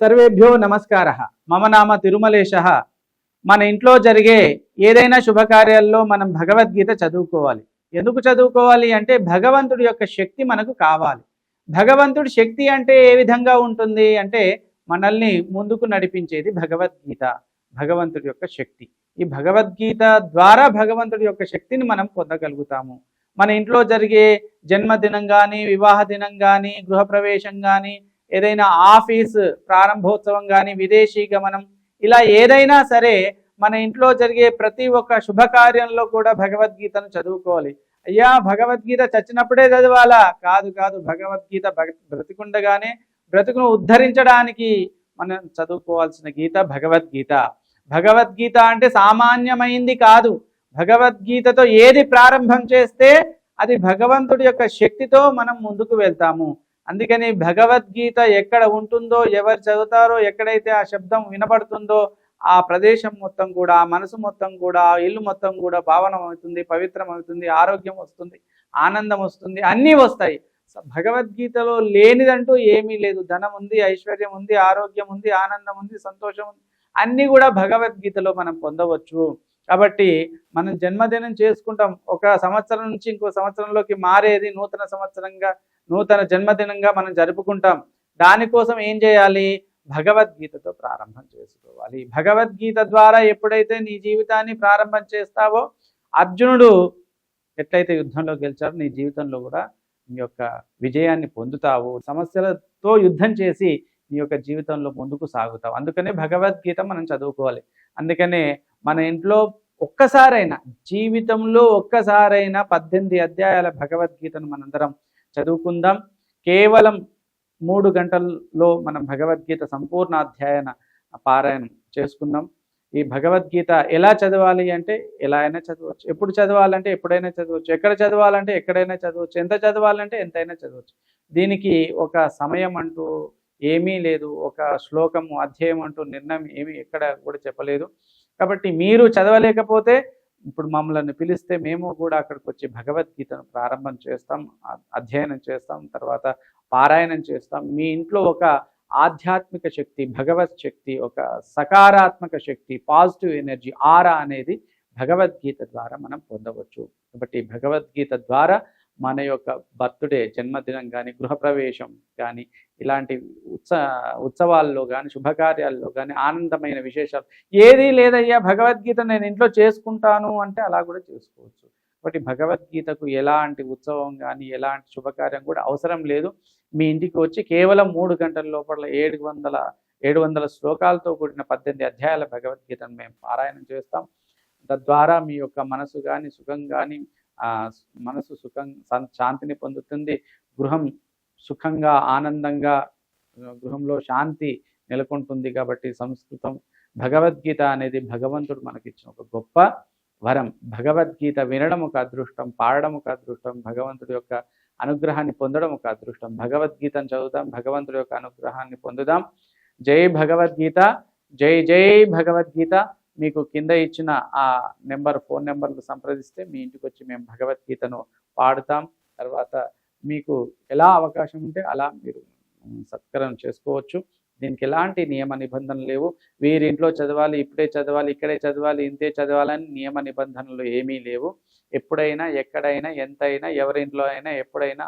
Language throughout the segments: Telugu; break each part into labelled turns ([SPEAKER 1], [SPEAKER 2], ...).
[SPEAKER 1] సర్వేభ్యో నమస్కార. మమ నామ తిరుమలేశ. మన ఇంట్లో జరిగే ఏదైనా శుభకార్యాల్లో మనం భగవద్గీత చదువుకోవాలి. ఎందుకు చదువుకోవాలి అంటే భగవంతుడి యొక్క శక్తి మనకు కావాలి. భగవంతుడి శక్తి అంటే ఏ విధంగా ఉంటుంది అంటే మనల్ని ముందుకు నడిపించేది భగవద్గీత భగవంతుడి యొక్క శక్తి. ఈ భగవద్గీత ద్వారా భగవంతుడి యొక్క శక్తిని మనం పొందగలుగుతాము. మన ఇంట్లో జరిగే జన్మదినం కానీ వివాహ దినం కానీ గృహప్రవేశం కానీ ఏదైనా ఆఫీస్ ప్రారంభోత్సవం కానీ విదేశీ గమనం ఇలా ఏదైనా సరే మన ఇంట్లో జరిగే ప్రతి ఒక్క శుభకార్యంలో కూడా భగవద్గీతను చదువుకోవాలి. అయ్యా భగవద్గీత చచ్చినప్పుడే చదవాలా? కాదు కాదు. భగవద్గీత బ్రతికుండగానే బ్రతుకును ఉద్ధరించడానికి మనం చదువుకోవాల్సిన గీత భగవద్గీత. భగవద్గీత అంటే సామాన్యమైంది కాదు. భగవద్గీతతో ఏది ప్రారంభం చేస్తే అది భగవంతుడి యొక్క శక్తితో మనం ముందుకు వెళ్తాము. అందుకని భగవద్గీత ఎక్కడ ఉంటుందో ఎవరు చదువుతారో ఎక్కడైతే ఆ శబ్దం వినపడుతుందో ఆ ప్రదేశం మొత్తం కూడా ఆ మనసు మొత్తం కూడా ఆ ఇల్లు మొత్తం కూడా పావనం అవుతుంది పవిత్రం అవుతుంది ఆరోగ్యం వస్తుంది ఆనందం వస్తుంది అన్నీ వస్తాయి. భగవద్గీతలో లేనిదంటూ ఏమీ లేదు. ధనం ఉంది ఐశ్వర్యం ఉంది ఆరోగ్యం ఉంది ఆనందం ఉంది సంతోషం ఉంది. అన్నీ కూడా భగవద్గీతలో మనం పొందవచ్చు. కాబట్టి మనం జన్మదినం చేసుకుంటాం. ఒక సంవత్సరం నుంచి ఇంకో సంవత్సరంలోకి మారేది నూతన సంవత్సరంగా నూతన జన్మదినంగా మనం జరుపుకుంటాం. దానికోసం ఏం చేయాలి? భగవద్గీతతో ప్రారంభం చేసుకోవాలి. భగవద్గీత ద్వారా ఎప్పుడైతే నీ జీవితాన్ని ప్రారంభం చేస్తావో అర్జునుడు ఎట్లయితే యుద్ధంలో గెలిచారో నీ జీవితంలో కూడా నీ యొక్క విజయాన్ని పొందుతావు. సమస్యలతో యుద్ధం చేసి నీ యొక్క జీవితంలో ముందుకు సాగుతావు. అందుకనే భగవద్గీత మనం చదువుకోవాలి. అందుకనే మన ఇంట్లో ఒక్కసారైనా జీవితంలో ఒక్కసారైనా పద్దెనిమిది అధ్యాయాల భగవద్గీతను మనందరం చదువుకుందాం. కేవలం మూడు గంటల్లో మనం భగవద్గీత సంపూర్ణ అధ్యయన పారాయణం చేసుకుందాం. ఈ భగవద్గీత ఎలా చదవాలి అంటే ఎలా అయినా చదవచ్చు. ఎప్పుడు చదవాలంటే ఎప్పుడైనా చదవచ్చు. ఎక్కడ చదవాలంటే ఎక్కడైనా చదవచ్చు. ఎంత చదవాలంటే ఎంతైనా చదవచ్చు. దీనికి ఒక సమయం అంటూ ఏమీ లేదు. ఒక శ్లోకము అధ్యాయం అంటూ నిర్ణయం ఏమీ ఎక్కడ కూడా చెప్పలేదు. కాబట్టి మీరు చదవలేకపోతే ఇప్పుడు మమ్మల్ని పిలిస్తే మేము కూడా అక్కడికి వచ్చి భగవద్గీతను ప్రారంభం చేస్తాం అధ్యయనం చేస్తాం తర్వాత పారాయణం చేస్తాం. మీ ఇంట్లో ఒక ఆధ్యాత్మిక శక్తి భగవత్ శక్తి ఒక సకారాత్మక శక్తి పాజిటివ్ ఎనర్జీ ఆరా అనేది భగవద్గీత ద్వారా మనం పొందవచ్చు. కాబట్టి భగవద్గీత ద్వారా మన యొక్క బర్త్డే జన్మదినం కానీ గృహప్రవేశం కానీ ఇలాంటి ఉత్స ఉత్సవాల్లో కానీ శుభకార్యాల్లో కానీ ఆనందమైన విశేషాలు ఏది లేదయ్యా భగవద్గీత నేను ఇంట్లో చేసుకుంటాను అంటే అలా కూడా చేసుకోవచ్చు. కాబట్టి భగవద్గీతకు ఎలాంటి ఉత్సవం కానీ ఎలాంటి శుభకార్యం కూడా అవసరం లేదు. మీ ఇంటికి వచ్చి కేవలం మూడు గంటల లోపల ఏడు వందల ఏడు వందల శ్లోకాలతో కూడిన పద్దెనిమిది అధ్యాయాల భగవద్గీతను మేము పారాయణం చేస్తాం. తద్వారా మీ యొక్క మనసు కానీ సుఖం కానీ మనసు సుఖం సం- శాంతిని పొందుతుంది. గృహం సుఖంగా ఆనందంగా గృహంలో శాంతి నెలకొంటుంది కాబట్టి సంస్కృతం భగవద్గీత అనేది భగవంతుడు మనకిచ్చిన ఒక గొప్ప వరం. భగవద్గీత వినడం ఒక అదృష్టం పాడడం ఒక అదృష్టం భగవంతుడి యొక్క అనుగ్రహాన్ని పొందడం ఒక అదృష్టం. భగవద్గీతను చదువుదాం భగవంతుడి యొక్క అనుగ్రహాన్ని పొందుదాం. జై భగవద్గీత జై జై భగవద్గీత. మీకు కింద ఇచ్చిన ఆ నెంబర్ ఫోన్ నెంబర్కు సంప్రదిస్తే మీ ఇంటికి వచ్చి మేము భగవద్గీతను పాడుతాం. తర్వాత మీకు ఎలా అవకాశం ఉంటే అలా మీరు ఉమ్, సత్కరణ చేసుకోవచ్చు. దీనికి ఎలాంటి నియమ నిబంధనలు లేవు. వీరింట్లో చదవాలి ఇప్పుడే చదవాలి ఇక్కడే చదవాలి ఇంతే చదవాలని నియమ నిబంధనలు ఏమీ లేవు. ఎప్పుడైనా ఎక్కడైనా ఎంతైనా ఎవరింట్లో అయినా ఎప్పుడైనా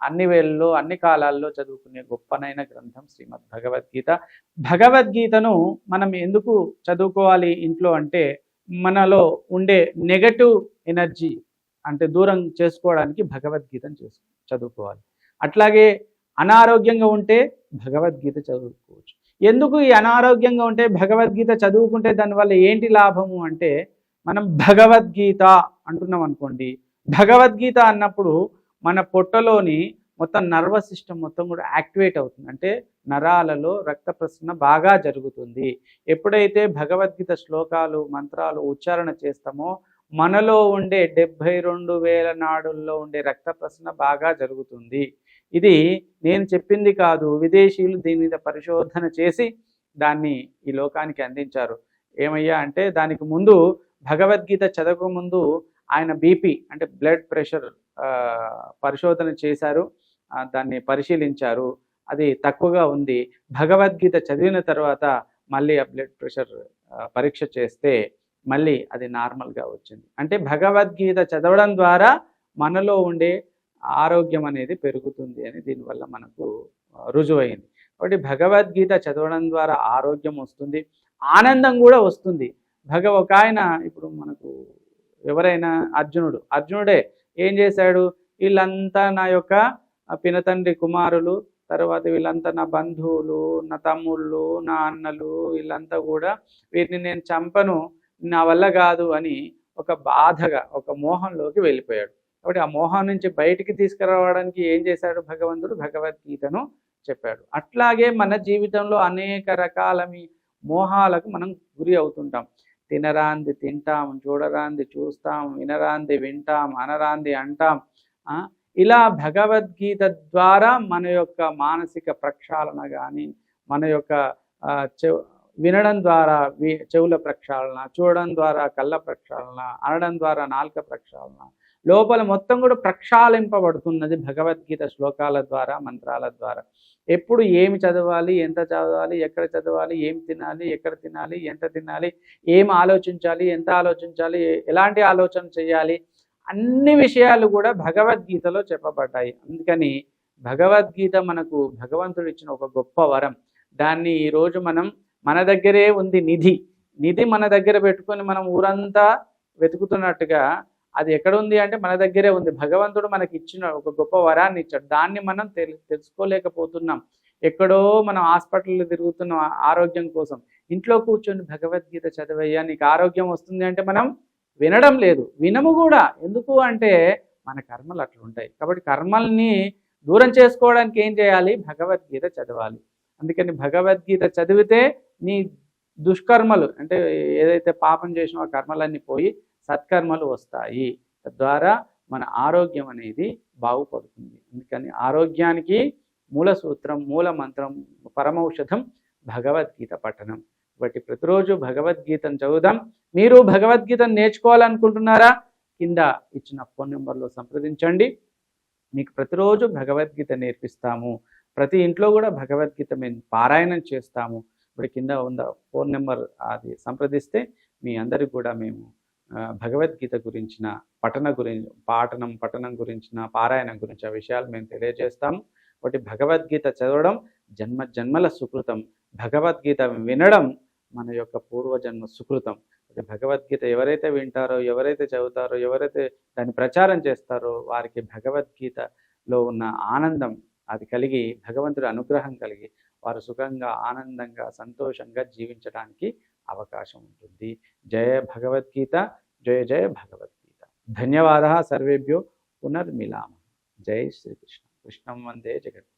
[SPEAKER 1] అన్ని వేళల్లో అన్ని కాలాల్లో చదువుకునే గొప్పనైన గ్రంథం శ్రీమద్ భగవద్గీత. భగవద్గీతను మనం ఎందుకు చదువుకోవాలి ఇంట్లో అంటే మనలో ఉండే నెగటివ్ ఎనర్జీ అంటే దూరం చేసుకోవడానికి భగవద్గీతను చేసు చదువుకోవాలి. అట్లాగే అనారోగ్యంగా ఉంటే భగవద్గీత చదువుకోవచ్చు. ఎందుకు ఈ అనారోగ్యంగా ఉంటే భగవద్గీత చదువుకుంటే దానివల్ల ఏంటి లాభము అంటే మనం భగవద్గీత అంటున్నాం అనుకోండి. భగవద్గీత అన్నప్పుడు మన పొట్టలోని మొత్తం నర్వస్ సిస్టమ్ మొత్తం కూడా యాక్టివేట్ అవుతుంది. అంటే నరాలలో రక్త ప్రసరణ బాగా జరుగుతుంది. ఎప్పుడైతే భగవద్గీత శ్లోకాలు మంత్రాలు ఉచ్చారణ చేస్తామో మనలో ఉండే డెబ్భై రెండు వేల నాడుల్లో ఉండే రక్త ప్రసరణ బాగా జరుగుతుంది. ఇది నేను చెప్పింది కాదు. విదేశీయులు దీని మీద పరిశోధన చేసి దాన్ని ఈ లోకానికి అందించారు. ఏమయ్యా అంటే దానికి ముందు భగవద్గీత చదవక ముందు ఆయన బీపీ అంటే బ్లడ్ ప్రెషర్ పరిశోధన చేశారు. దాన్ని పరిశీలించారు. అది తక్కువగా ఉంది. భగవద్గీత చదివిన తర్వాత మళ్ళీ ఆ బ్లడ్ ప్రెషర్ పరీక్ష చేస్తే మళ్ళీ అది నార్మల్గా వచ్చింది. అంటే భగవద్గీత చదవడం ద్వారా మనలో ఉండే ఆరోగ్యం అనేది పెరుగుతుంది అని దీనివల్ల మనకు రుజువైంది. కాబట్టి భగవద్గీత చదవడం ద్వారా ఆరోగ్యం వస్తుంది. ఆనందం కూడా వస్తుంది. భగవ ఒక ఆయన ఇప్పుడు మనకు ఎవరైనా అర్జునుడు. అర్జునుడే ఏం చేశాడు? వీళ్ళంతా నా యొక్క పినతండ్రి కుమారులు తర్వాత వీళ్ళంతా నా బంధువులు నా తమ్ముళ్ళు నా అన్నలు వీళ్ళంతా కూడా వీరిని నేను చంపను నా వల్ల కాదు అని ఒక బాధగా ఒక మోహంలోకి వెళ్ళిపోయాడు. కాబట్టి ఆ మోహం నుంచి బయటికి తీసుకురావడానికి ఏం చేశాడు భగవంతుడు? భగవద్గీతను చెప్పాడు. అట్లాగే మన జీవితంలో అనేక రకాల మోహాలకు మనం గురి అవుతుంటాం. తినరాంది తింటాం చూడరాంది చూస్తాం వినరాంది వింటాం అనరాంది అంటాం. ఇలా భగవద్గీత ద్వారా మన యొక్క మానసిక ప్రక్షాళన కానీ మన యొక్క వినడం ద్వారా చెవుల ప్రక్షాళన చూడడం ద్వారా కళ్ళ ప్రక్షాళన అనడం ద్వారా నాలుక ప్రక్షాళన లోపల మొత్తం కూడా ప్రక్షాళింపబడుతున్నది భగవద్గీత శ్లోకాల ద్వారా మంత్రాల ద్వారా. ఎప్పుడు ఏమి చదవాలి ఎంత చదవాలి ఎక్కడ చదవాలి ఏం తినాలి ఎక్కడ తినాలి ఎంత తినాలి ఏం ఆలోచించాలి ఎంత ఆలోచించాలి ఎలాంటి ఆలోచన చేయాలి అన్ని విషయాలు కూడా భగవద్గీతలో చెప్పబడ్డాయి. అందుకని భగవద్గీత మనకు భగవంతుడు ఇచ్చిన ఒక గొప్ప వరం. దాన్ని ఈరోజు మనం మన దగ్గరే ఉంది నిధి. నిధి మన దగ్గర పెట్టుకొని మనం ఊరంతా వెతుకుతున్నట్టుగా అది ఎక్కడ ఉంది అంటే మన దగ్గరే ఉంది. భగవంతుడు మనకి ఇచ్చిన ఒక గొప్ప వరాన్ని ఇచ్చాడు. దాన్ని మనం తెలుసుకోలేకపోతున్నాం. ఎక్కడో మనం హాస్పిటల్లో తిరుగుతున్నాం ఆరోగ్యం కోసం. ఇంట్లో కూర్చొని భగవద్గీత చదివయ్యా నీకు ఆరోగ్యం వస్తుంది అంటే మనం వినడం లేదు. వినము కూడా. ఎందుకు అంటే మన కర్మలు అట్లా ఉంటాయి కాబట్టి కర్మల్ని దూరం చేసుకోవడానికి ఏం చేయాలి? భగవద్గీత చదవాలి. అందుకని భగవద్గీత చదివితే నీ దుష్కర్మలు అంటే ఏదైతే పాపం చేసినో కర్మలన్నీ పోయి సత్కర్మలు వస్తాయి. తద్వారా మన ఆరోగ్యం అనేది బాగుపడుతుంది. అందుకని ఆరోగ్యానికి మూల సూత్రం మూల మంత్రం పరమౌషధం భగవద్గీత పఠనం. కాబట్టి ప్రతిరోజు భగవద్గీతను చదువుదాం. మీరు భగవద్గీతను నేర్చుకోవాలనుకుంటున్నారా? కింద ఇచ్చిన ఫోన్ నెంబర్లో సంప్రదించండి. మీకు ప్రతిరోజు భగవద్గీత నేర్పిస్తాము. ప్రతి ఇంట్లో కూడా భగవద్గీత మేము పారాయణం చేస్తాము. ఇప్పుడు కింద ఉన్న ఫోన్ నెంబర్ అది సంప్రదిస్తే మీ అందరికి కూడా మేము భగవద్గీత గురించిన పఠన గురించి పాఠనం పఠనం గురించిన పారాయణం గురించి ఆ విషయాలు మేము తెలియజేస్తాము. ఒకటి భగవద్గీత చదవడం జన్మ జన్మల సుకృతం. భగవద్గీత వినడం మన యొక్క పూర్వజన్మ సుకృతం. భగవద్గీత ఎవరైతే వింటారో ఎవరైతే చదువుతారో ఎవరైతే దాన్ని ప్రచారం చేస్తారో వారికి భగవద్గీతలో ఉన్న ఆనందం అది కలిగి భగవంతుడి అనుగ్రహం కలిగి వారు సుఖంగా ఆనందంగా సంతోషంగా జీవించడానికి అవకాశం ఉంటుంది జయ భగవద్గీత జయ జయ భగవద్గీత ధన్యవాద సర్వేభ్యో పునర్మిలామ జై శ్రీకృష్ణ కృష్ణం వందే జగత్